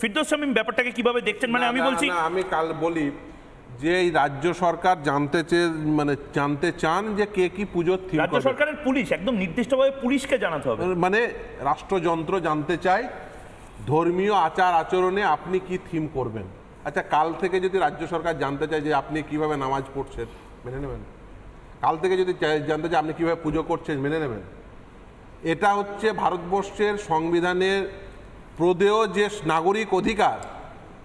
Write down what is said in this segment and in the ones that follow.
ফিরদৌস শামীম ব্যাপারটাকে কীভাবে দেখছেন? মানে আমি বলছি আমি কাল বলি যে এই রাজ্য সরকার জানতে চেয়ে মানে জানতে চান যে কে কি পুজোর থিম রাজ্য সরকারের পুলিশ একদম নির্দিষ্টভাবে পুলিশকে জানাতে হবে। মানে রাষ্ট্রযন্ত্র জানতে চায় ধর্মীয় আচার আচরণে আপনি কি থিম করবেন? আচ্ছা কাল থেকে যদি রাজ্য সরকার জানতে চায় যে আপনি কীভাবে নামাজ পড়ছেন মেনে নেবেন? কাল থেকে যদি জানতে চায় আপনি কীভাবে পুজো করছেন মেনে নেবেন? এটা হচ্ছে ভারতবর্ষের সংবিধানের প্রদেয় যে নাগরিক অধিকার,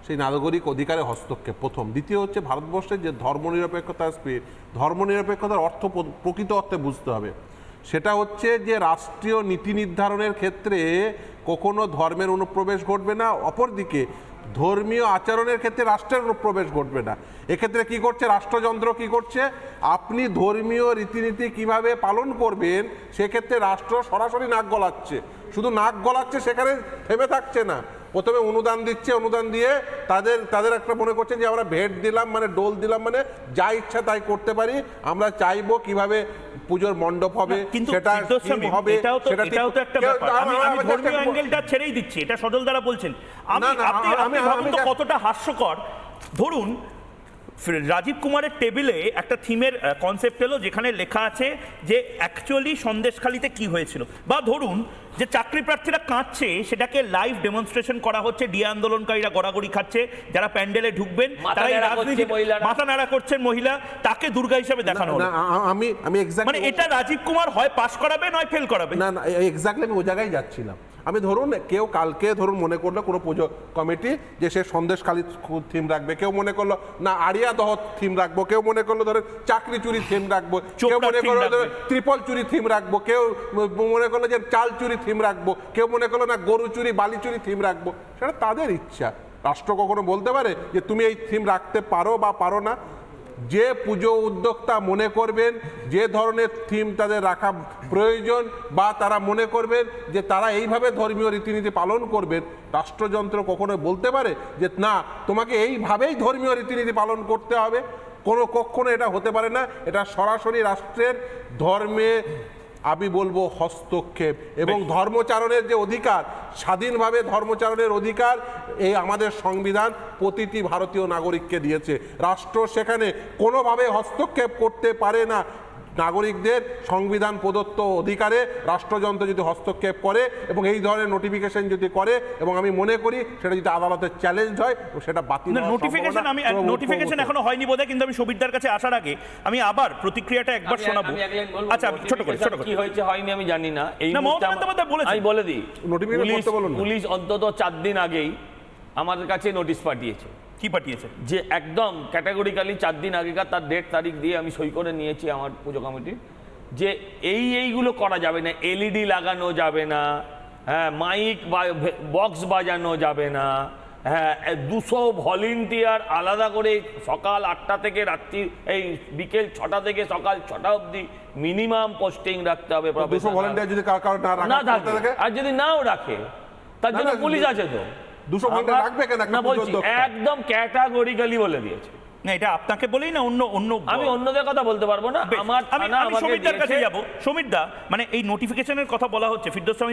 সেই নাগরিক অধিকারে হস্তক্ষেপ প্রথম। দ্বিতীয় হচ্ছে ভারতবর্ষের যে ধর্মনিরপেক্ষতার স্পিরিট ধর্মনিরপেক্ষতার অর্থ প্র- প্রকৃত অর্থে বুঝতে হবে। সেটা হচ্ছে যে রাষ্ট্রীয় নীতি নির্ধারণের ক্ষেত্রে কখনো ধর্মের অনুপ্রবেশ ঘটবে না, অপরদিকে ধর্মীয় আচরণের ক্ষেত্রে রাষ্ট্রের প্রবেশ ঘটবে না। এক্ষেত্রে কি করছে? রাষ্ট্রযন্ত্র কি করছে? আপনি ধর্মীয় রীতিনীতি কীভাবে পালন করবেন, সেক্ষেত্রে রাষ্ট্র সরাসরি নাক গলাচ্ছে। শুধু নাক গলাচ্ছে সেখানে থেমে থাকছে না। প্রথমে অনুদান দিচ্ছে, অনুদান দিয়ে তাদের তাদের একটা মনে করছেন যে, আমরা ভেট দিলাম মানে ডোল দিলাম মানে যা ইচ্ছা তাই করতে পারি। আমরা চাইব কীভাবে পুজোর মণ্ডপ হবে কিন্তু সেটা হবে এটাও তো এটাও তো একটা ব্যাপার। আমি আমি ধর্মীয় অ্যাঙ্গেলটা ছেড়েই দিচ্ছি এটা সজল দ্বারা বলছেন। আমি আপনি ভাবুন তো কতটা হাস্যকর। ধরুন রাজীব কুমারের টেবিলে একটা থিমের কনসেপ্ট এলো যেখানে লেখা আছে যে অ্যাকচুয়ালি সন্দেশখালিতে কি হয়েছিল। বা ধরুন যে চাকরি প্রার্থীরা কাঁদছে সেটাকে লাইভ ডেমনস্ট্রেশন করা হচ্ছে ডিয়া আন্দোলনকারীরা গড়াগড়ি খাচ্ছে যারা প্যান্ডেলে ঢুকবেন মাথা তারা এই রাজনীতি মাথা নাড়া করছেন মহিলা তাকে দুর্গা হিসেবে দেখানো হলো। আমি আমি এক্স্যাক্টলি মানে এটা রাজীব কুমার হয় পাস করাবে নয় ফেল করাবে? না না এক্স্যাক্টলি আমি ওই জায়গায় যাচ্ছিলাম। আমি ধরুন কেউ কালকে ধরুন মনে করল কোনো পুজো কমিটি যে সে সন্দেশখালী থিম রাখবে। কেউ মনে করল না আড়িয়া দহ থিম রাখব। কেউ মনে করল ধরেন চাকরি চুরি থিম রাখব। কেউ মনে করল ত্রিপল চুরি থিম রাখব। কেউ মনে করল যে চাল চুরি থিম রাখব। কেউ মনে করল না গরু চুরি বালি চুরি থিম রাখব। সেটা তাদের ইচ্ছা। রাষ্ট্র কখনো বলতে পারে যে তুমি এই থিম রাখতে পারো বা পারো না? যে পুজো উদ্যোক্তা মনে করবেন, যে ধরনের থিম তাদের রাখা প্রয়োজন বা তারা মনে করবেন যে তারা এইভাবে ধর্মীয় রীতিনীতি পালন করবেন, রাষ্ট্রযন্ত্র কখনো বলতে পারে যে না, তোমাকে এইভাবেই ধর্মীয় রীতিনীতি পালন করতে হবে। কোনো কখনো এটা হতে পারে না। এটা সরাসরি রাষ্ট্রের ধর্মে আমি বলব হস্তক্ষেপ এবং ধর্মচারণের যে অধিকার স্বাধীনভাবে ধর্মচারণের অধিকার এই আমাদের সংবিধান প্রতিটি ভারতীয় নাগরিককে দিয়েছে। রাষ্ট্র সেখানে কোনোভাবে হস্তক্ষেপ করতে পারে না। নাগরিকদের সংবিধান প্রদত্ত অধিকারে রাষ্ট্রযন্ত্র যদি হস্তক্ষেপ করে এবং এই ধরনের নোটিফিকেশন যদি করে এবং আমি মনে করি সেটা যদি আদালতের চ্যালেঞ্জ হয় তো সেটা বাতিল নোটিফিকেশন আমি নোটিফিকেশন এখনও হয়নি বোধহয় কিন্তু আমি সুবিধার কাছে আসার আগে আমি আবার প্রতিক্রিয়াটা একবার শোনাবো। আচ্ছা ছোট করে ছোট করে। কি হয়েছে হয়নি আমি জানি না। এই। আমি বলে দিই পুলিশ অন্তত চার দিন আগেই আমাদের কাছে নোটিশ পাঠিয়েছে। কি পাঠিয়েছে? যে একদম ক্যাটাগরিক্যালি চার দিন আগেকার তার ডেট তারিখ দিয়ে আমি সই করে নিয়েছি আমার পুজো কমিটির। যে এই এইগুলো করা যাবে না এলইডি লাগানো যাবে না হ্যাঁ মাইক বা বক্স বাজানো যাবে না হ্যাঁ দুশো ভলেন্টিয়ার আলাদা করে সকাল আটটা থেকে রাত্রি এই বিকেল ছটা থেকে সকাল ছটা অবধি মিনিমাম পোস্টিং রাখতে হবে দুশো professional। ভলেন্টিয়ার যদি না থাকে আর যদি নাও রাখে তার জন্য পুলিশ আছে তো। দুশো রাখবে কেন? একটা না বলছি একদম ক্যাটাগরিক্যালি বলে দিয়েছে। না এটা আপনাকে বলেই না অন্য অন্য আমি অন্যদের কথা বলতে পারব না আমার আমি সমীরদার কাছে দিয়েছে। যাব সমীরদা মানে এই নোটিফিকেশনের কথা বলা হচ্ছে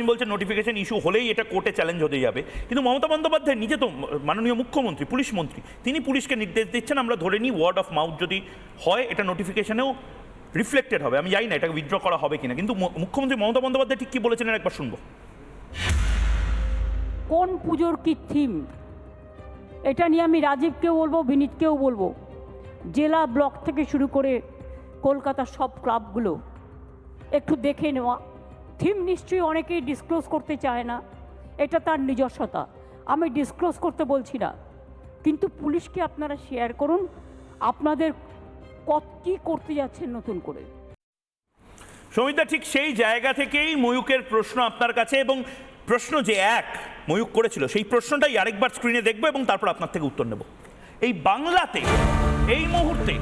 বলছে নোটিফিকেশন ইস্যু হলেই এটা কোর্টে চ্যালেঞ্জ হতে যাবে। কিন্তু মমতা বন্দ্যোপাধ্যায় নিজে তো মাননীয় মুখ্যমন্ত্রী পুলিশ মন্ত্রী তিনি পুলিশকে নির্দেশ দিচ্ছেন আমরা ধরে নিই ওয়ার্ড অফ মাউথ যদি হয় এটা নোটিফিকেশনেও রিফ্লেক্টেড হবে। আমি জানি না এটাকে উইথড্র করা হবে কিনা কিন্তু মুখ্যমন্ত্রী মমতা বন্দ্যোপাধ্যায় ঠিক কি বলেছেন এর একবার শুনব। কোন পুজোর কি থিম এটা নিয়ে আমি রাজীবকেও বলব, বিনীতকেও বলব। জেলা ব্লক থেকে শুরু করে কলকাতার সব ক্লাবগুলো একটু দেখে নেওয়া। থিম নিশ্চয়ই অনেকেই ডিসক্লোজ করতে চায় না। এটা তার নিজস্বতা। আমি ডিসক্লোজ করতে বলছি না। কিন্তু পুলিশকে আপনারা শেয়ার করুন, আপনাদের কত কী করতে যাচ্ছেন নতুন করে। সমিতা, ঠিক সেই জায়গা থেকেই ময়ূকের প্রশ্ন আপনার কাছে এবং প্রশ্ন যে এক ময়ূক করেছিল, সেই প্রশ্নটাই আরেকবার স্ক্রিনে দেখব এবং তারপর আপনার থেকে উত্তর নেব। এই বাংলাতে, এই মুহূর্তে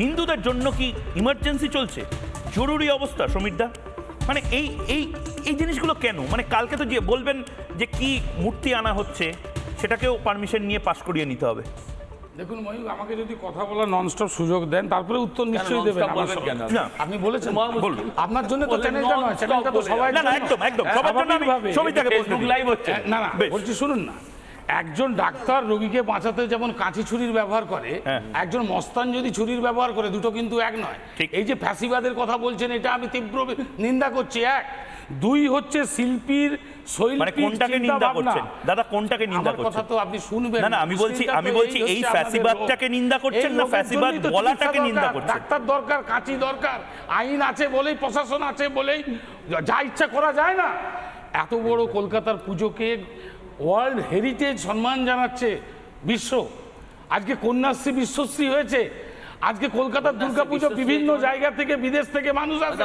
হিন্দুদের জন্য কি ইমার্জেন্সি চলছে? জরুরি অবস্থা সমীরদা মানে এই এই এই জিনিসগুলো কেন? মানে কালকে তো যে বলবেন যে কি মূর্তি আনা হচ্ছে, সেটাকেও পারমিশন নিয়ে পাশ করিয়ে নিতে হবে। দেখুন ময়ূক আমাকে যদি কথা বলার ননস্টপ সুযোগ দেন তারপরে উত্তর নিশ্চয়ই দেবেন না। আপনি বলেছেন বলুন। আপনার জন্য তো চ্যানেলটা নয় চ্যানেলটা তো সবাই না না একদম একদম। সবার জন্য আমি স্বাভাবিকভাবে। থেকে লাইভ হচ্ছে। না না বলছি শুনুন না। একজন ডাক্তার রোগীকে বাঁচাতে যেমন কাঁচি ছুরির ব্যবহার করে হ্যাঁ। একজন মস্তান যদি ছুরির ব্যবহার করে দুটো কিন্তু এক নয়। এই যে ফ্যাসিবাদের কথা বলছেন এটা আমি তীব্র নিন্দা করছি। এক দুই হচ্ছে শিল্পীর মানে কোনটাকে নিন্দা। করছেন? দাদা কোনটাকে নিন্দা কথা তো আপনি শুনবেন। না, না, আমি বলছি- আমি বলছি এই ফ্যাসিবাদটাকে নিন্দা করছেন না? ফ্যাসিবাদ বলাটাকে নিন্দা। করছেন? ডাক্তার দরকার কাঁচি দরকার। আইন আছে বলেই প্রশাসন আছে বলেই যা ইচ্ছা করা যায় না। এত বড় কলকাতার পুজোকে ওয়ার্ল্ড হেরিটেজ সম্মান জানাচ্ছে বিশ্ব। আজকে কন্যাশ্রী বিশ্বশ্রী হয়েছে। আজকে কলকাতার দুর্গাপুজো বিভিন্ন জায়গা থেকে বিদেশ থেকে মানুষ আসে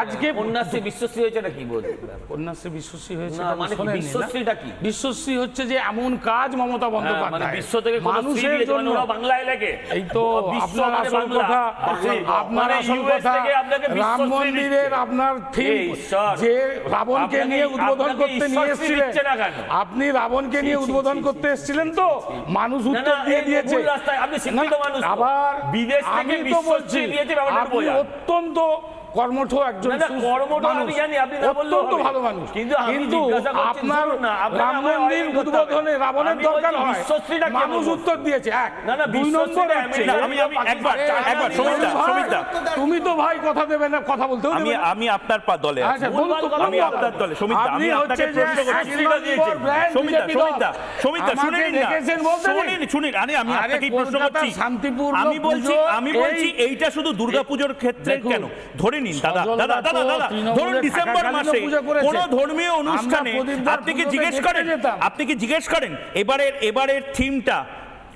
আজকে কন্যাশ্রী বিশ্বশ্রী হয়েছে না কি বলছেন কন্যাশ্রী বিশ্বশ্রী হয়েছে আপনি মানে কি? বিশ্বশ্রীটা? বিশ্বশ্রী হচ্ছে যে এমন কাজ মমতা হ্যাঁ, মানে বন্দ্যোপাধ্যায় বিশ্ব থেকে মানুষের মানে জন্য বাংলায় লেগে এই তো বিশ্ব আপনার আসল কথা আপনার আসল কথা রাম মন্দিরের আপনার থিম যে রাবণকে নিয়ে উদ্বোধন করতে নিয়ে এসেছিলেন? আপনি রাবণকে নিয়ে উদ্বোধন করতে এসেছিলেন তো? মানুষ উত্তর দিয়ে দিয়েছে। আবার বিদেশ থেকে বিশ্ব দিয়েছে ব্যাপারটা বোঝা। অত্যন্ত কর্মঠ একজন অত্যন্ত ভালো মানুষ। কিন্তু আপনার শুনুন আপনাকে রাম মন্দির। উদ্বোধনে রাবণের দরকার বলছি, হয়। মানুষ উত্তর দিয়েছে এক। না, না, দুই নম্বর তুমি তো ভাই কথা দেবে না কথা বলতেও আমি আমি আপনার পা দলে আছি। আচ্ছা, আমি আপনার দলে। সমিতা আমি আপনাকে প্রশ্ন করছি। সমিতা সমিতা আমাকে না। বলতে। শুনুন শুনুন। আরে আমি আরে, আপনাকেই প্রশ্ন করছি। শান্তিপূর্ণ আমি বলছি আমি বলছি এইটা শুধু দুর্গাপুজোর ক্ষেত্রে কেন? ধরে নিন দাদা দাদা দাদা দাদা ধরুন ডিসেম্বর মাসে কোন ধর্মীয় অনুষ্ঠানে আপনি কি জিজ্ঞেস করেন? আপনি কি জিজ্ঞেস করেন? এবারের এবারের থিমটা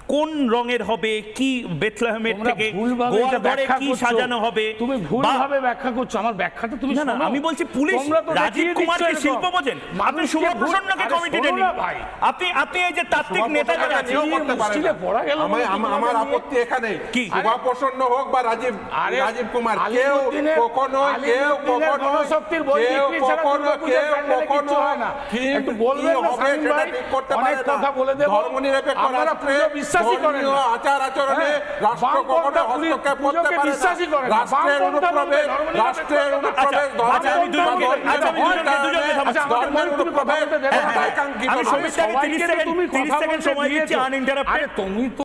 কোন রঙের হবে কি বেথলেহেমের থেকে ঘরে কি সাজানো হবে তুমি ভুলভাবে ব্যাখ্যা করছ আমার ব্যাখ্যাটা তুমি না আমি বলছি পুলিশ রাজীব কুমারকে শিল্প। বোঝেন আপনি শুভ প্রসন্নকে আরে কমিটিতে নিন ভাই। আপনি আপনি এই যে তাত্ত্বিক নেতা যারা পারে মুশকিলে পড়া গেল আমার আপত্তি এখানে কি? শুভা প্রসন্ন হোক বা রাজীব আরে, রাজীব কুমার কেউ কখনো কেউ কখনো গণশক্তির বই কখনো কেউ কখনো হয় না। একটু কি বলবেন না সেটা ভাই? ঠিক করতে অনেক পারে না কথা বলে দেবো। ধর্মনিরপেক্ষ রাষ্ট্রে বিশ্বাসই করেন না। আচার আচরণে হ্যাঁ, রাষ্ট্র কখনো বামপন্থা পুলি- হস্তক্ষেপ করতে পারে বিশ্বাসই করেন না। রাষ্ট্রের অনুপ্রবেশ রাষ্ট্রের। অনুপ্রবেশ আচ্ছা, আমি দুজনকে- আচ্ছা, আমি দুজনকে- দুজনকে। আচ্ছা, ধর্মের তুমি কথা বলতে দেবে আমি নয়। সবাইকে 30 সেকেন্ড তুমি 30 সেকেন্ড সময় দিচ্ছি দিয়েছ। আনইন্টারাপ্টেড আরে তুমি তো